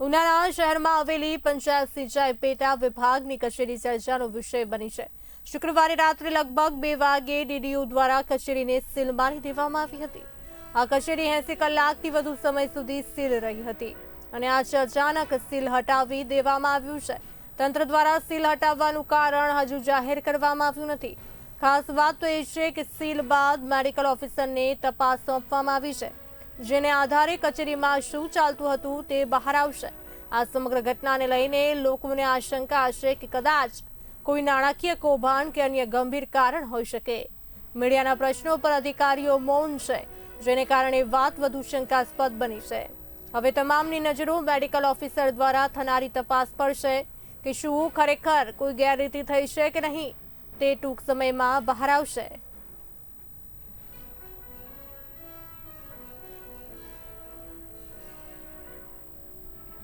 ઉનાળા શહેરમાં આવેલી પંચાયત સિંચાઈ પેટા વિભાગની કચેરી ચર્ચાનો વિષય બની છે. શુક્રવારે રાત્રે લગભગ બે વાગે ડીડીયુ દ્વારા કચેરીને સીલ મારી દેવામાં આવી હતી. આ કચેરી એસી કલાકથી વધુ સમય સુધી સીલ રહી હતી અને આજે અચાનક સીલ હટાવી દેવામાં આવ્યું છે. તંત્ર દ્વારા સીલ હટાવવાનું કારણ હજુ જાહેર કરવામાં આવ્યું નથી. ખાસ વાત તો એ છે કે સીલ બાદ મેડિકલ ઓફિસરને તપાસ સોંપવામાં આવી છે. જેને આધારે કચેરીમાં શું ચાલતું હતું તે બહાર આવશે. આ સમગ્ર ઘટનાને લઈને લોકોને આશંકા હશે કે કદાચ કોઈ નાણાકીય કૌભાંડ કે અન્ય ગંભીર કારણ હોઈ શકે. મીડિયાના પ્રશ્નો પર અધિકારીઓ મૌન છે, જેને કારણે વાત વધુ શંકાસ્પદ બની છે. હવે તમામની નજરો મેડિકલ ઓફિસર દ્વારા થનારી તપાસ પર છે કે શું ખરેખર કોઈ ગેરરીતિ થઈ છે કે નહીં તે ટૂંક સમયમાં બહાર આવશે.